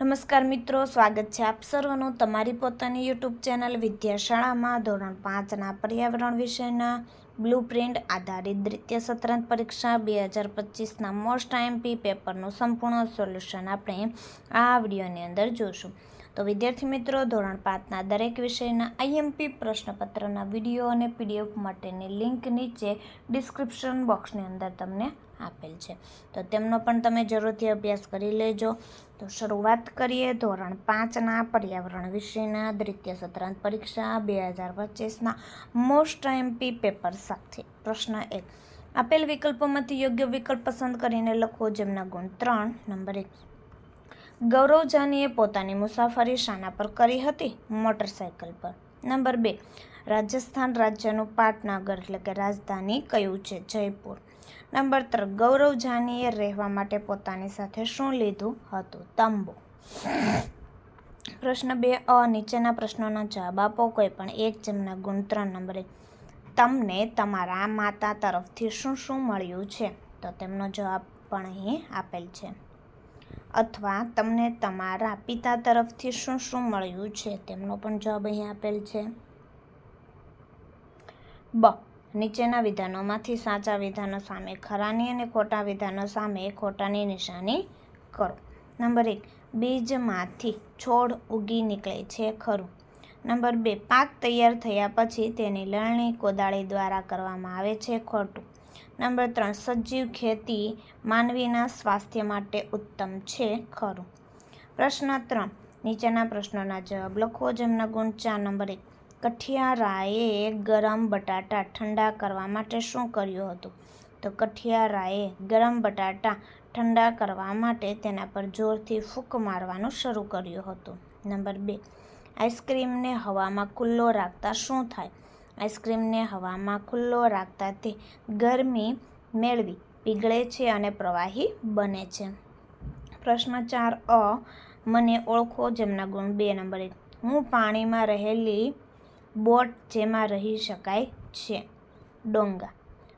નમસ્કાર મિત્રો, સ્વાગત છે આપ સર્વનું તમારી પોતાની યુટ્યુબ ચેનલ વિદ્યાશાળામાં. ધોરણ પાંચના પર્યાવરણ વિષયના બ્લુ પ્રિન્ટ આધારિત દ્વિતીય સત્રાંત પરીક્ષા બે હજાર પચીસના મોસ્ટ આઈએમપી પેપરનું સંપૂર્ણ સોલ્યુશન આપણે આ વિડીયોની અંદર જોશું. તો વિદ્યાર્થી મિત્રો, ધોરણ પાંચના દરેક વિષયના આઈએમપી પ્રશ્નપત્રના વીડિયો અને પીડીએફ માટેની લિંક નીચે ડિસ્ક્રિપ્શન બોક્સની અંદર તમને આપેલ છે. તો તેમનો પણ તમે જરૂરથી અભ્યાસ કરી લેજો. તો શરૂઆત કરીએ ધોરણ પાંચના પર્યાવરણ વિષયના. દ્વિતીય સત્રાંત પરીક્ષા બે હજાર પચીસના મોસ્ટ એમપી પેપર સાથે. પ્રશ્ન એક. આપેલ વિકલ્પોમાંથી યોગ્ય વિકલ્પ પસંદ કરીને લખો, જેમના ગુણ ત્રણ. નંબર એક. ગૌરવ જાનીએ પોતાની મુસાફરી શાના પર કરી હતી મોટરસાયકલ પર. નંબર બે, રાજસ્થાન રાજ્યનું પાટનગર એટલે કે રાજધાની કયું છે? જયપુર. નંબર ત્રણ ગૌરવ જાનીએ રહેવા માટે પોતાની સાથે શું લીધું હતું? તંબુ. પ્રશ્ન બે, અ, નીચેના પ્રશ્નોના જવાબ આપો. કોઈ પણ એક જેમના ગુણ ત્રણ નંબરે. તમને તમારા માતા તરફથી શું શું મળ્યું છે? તો તેમનો જવાબ પણ અહીં આપેલ છે. અથવા તમને તમારા પિતા તરફથી શું શું મળ્યું છે? તેમનો પણ જવાબ અહીં આપેલ છે. બ. નીચેના વિધાનોમાંથી સાચા વિધાનો સામે ખરાની અને ખોટા વિધાનો સામે ખોટાની નિશાની કરો. નંબર એક. બીજમાંથી છોડ ઉગી નીકળે છે ખરું. નંબર બે. પાક તૈયાર થયા પછી તેની લણણી કોદાળી દ્વારા કરવામાં આવે છે ખોટું. નંબર ત્રણ, સજીવ ખેતી માનવીના સ્વાસ્થ્ય માટે ઉત્તમ છે, ખરું. પ્રશ્ન ત્રણ, નીચેના પ્રશ્નોના જવાબ લખો. જેમના ગુણ ચાર, નંબર એક, કઠિયારાએ ગરમ બટાટા ઠંડા કરવા માટે શું કર્યું હતું? તો કઠિયારાએ ગરમ બટાટા ઠંડા કરવા માટે તેના પર જોરથી ફૂંક મારવાનું શરૂ કર્યું હતું. નંબર બે, આઈસ્ક્રીમને હવામાં ખુલ્લો રાખતા શું થાય? આઈસ્ક્રીમને હવામાં ખુલ્લો રાખતા તે ગરમી મેળવી, પીગળે છે અને પ્રવાહી બને છે. પ્રશ્ન ચાર અ, મને ઓળખો જેમના ગુણ બે નંબર એક. હું પાણીમાં રહેલી બોટ જેમાં રહી શકાય છે. ડોંગા.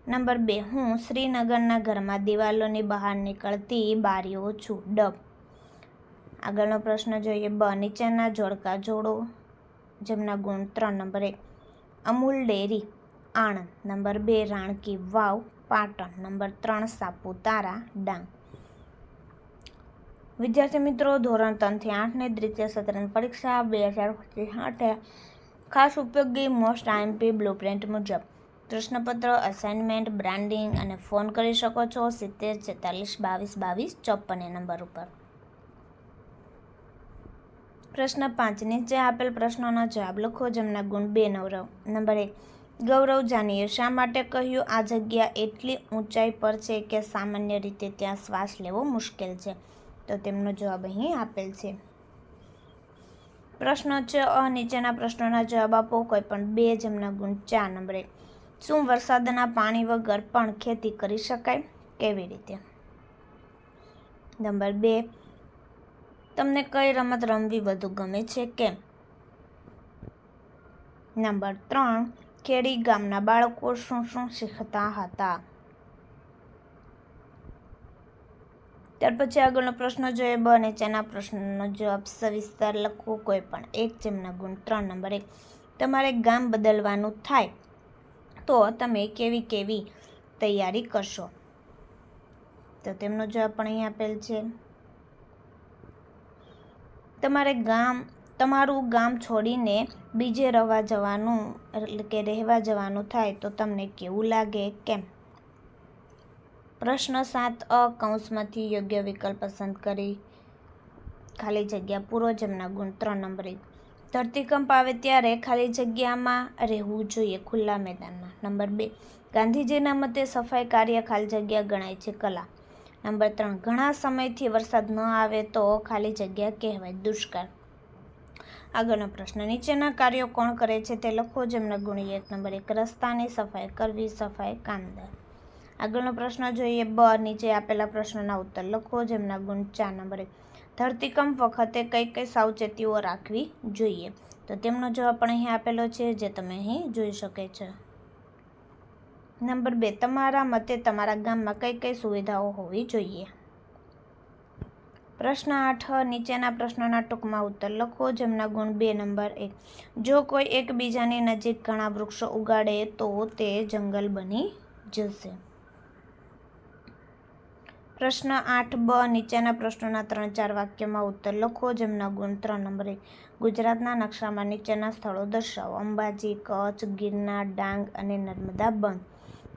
નંબર બે, હું શ્રીનગરના ઘરમાં દિવાલોની બહાર નીકળતી બારીઓ છું. ડબ. આગળનો પ્રશ્ન જોઈએ. બ, નીચેના જોડકા જોડો જેમના ગુણ ત્રણ નંબર એક. અમૂલ ડેરી, આણંદ. નંબર બે, રાણકી વાવ, પાટણ. નંબર ત્રણ, સાપુતારા, ડાંગ. વિદ્યાર્થી મિત્રો, ધોરણ ત્રણથી આઠને દ્વિતીય સત્રની પરીક્ષા બે હજાર પચીસ આઠે ખાસ ઉપયોગી મોસ્ટ આઈએમપી બ્લુપ્રિન્ટ મુજબ. પ્રશ્નપત્ર અસાઇનમેન્ટ બ્રાન્ડિંગ અને ફોન કરી શકો છો સિત્તેર, છેતાલીસ, બાવીસ બાવીસ, ચોપ્પન નંબર ઉપર. પ્રશ્ન પાંચ નીચે આપેલ પ્રશ્નોનો જવાબ લખો જેમના ગુણ બે નવરવ નંબર એક, ગૌરવ જાનીએ શા માટે કહ્યું? આ જગ્યા એટલી ઊંચાઈ પર છે કે સામાન્ય રીતે ત્યાં શ્વાસ લેવો મુશ્કેલ છે. તો તેમનો જવાબ અહીં આપેલ છે. પ્રશ્ન છે, અ નીચેના પ્રશ્નોના જવાબ આપો. કોઈ પણ બે જેમના ગુણ ચાર. નંબર શું વરસાદના પાણી વગર પણ ખેતી કરી શકાય? કેવી રીતે? નંબર બે તમને કઈ રમત રમવી વધુ ગમે છે કેમ? નંબર ત્રણ, ખેડી ગામના બાળકો શું શું શીખતા હતા? ત્યાર પછી આગળનો પ્રશ્ન જોઈએ બ નીચેના પ્રશ્નનો જવાબ સવિસ્તાર લખવો કોઈ પણ એક જેમના ગુણ ત્રણ, નંબર એક. તમારે ગામ બદલવાનું થાય તો તમે કેવી કેવી તૈયારી કરશો? તો તેમનો જવાબ પણ અહીં આપેલ છે. તમારે ગામ, તમારું ગામ છોડીને બીજે રહેવા જવાનું, એટલે કે રહેવા જવાનું થાય તો તમને કેવું લાગે? કેમ? પ્રશ્ન સાત અ કૌંસમાંથી યોગ્ય વિકલ્પ પસંદ કરી. ખાલી જગ્યા પૂરો જેમના ગુણ ત્રણ નંબરે. ધરતીકંપ આવે ત્યારે ખાલી જગ્યામાં રહેવું જોઈએ ખુલ્લા મેદાનમાં. નંબર બે, ગાંધીજીના મતે સફાઈ કાર્ય ખાલી જગ્યા ગણાય છે કલા. નંબર ત્રણ, ઘણા સમયથી વરસાદ ન આવે તો ખાલી જગ્યા કહેવાય. દુષ્કાળ આગળનો પ્રશ્ન, નીચેના કાર્યો કોણ કરે છે તે લખો જેમના ગુણ એક નંબર એક, રસ્તાની સફાઈ કરવી, સફાઈ કામદાર. આગળનો પ્રશ્ન જોઈએ, બ, નીચે આપેલા પ્રશ્નોના ઉત્તર લખો જેમના ગુણ ચાર. નંબર એક, ધરતીકંપ વખતે કઈ કઈ સાવચેતીઓ રાખવી જોઈએ? તો તેમનો જવાબ પણ અહીં આપેલો છે, જે તમે અહીં જોઈ શકે છે. નંબર બે, તમારા મતે તમારા ગામમાં કઈ કઈ સુવિધાઓ હોવી જોઈએ? પ્રશ્ન આઠ, નીચેના પ્રશ્નોના ટૂંકમાં ઉત્તર લખો, જેમના ગુણ બે, નંબર એક. જો કોઈ એકબીજાની નજીક ઘણા વૃક્ષો ઉગાડે તો તે જંગલ બની જશે. પ્રશ્ન આઠ, બ, નીચેના પ્રશ્નોના ત્રણ ચાર વાક્યમાં ઉત્તર લખો, જેમના ગુણ ત્રણ, નંબર એક. ગુજરાતના નકશામાં નીચેના સ્થળો દર્શાવો. અંબાજી, કચ્છ, ગિરનાર, ડાંગ અને નર્મદા બંધ.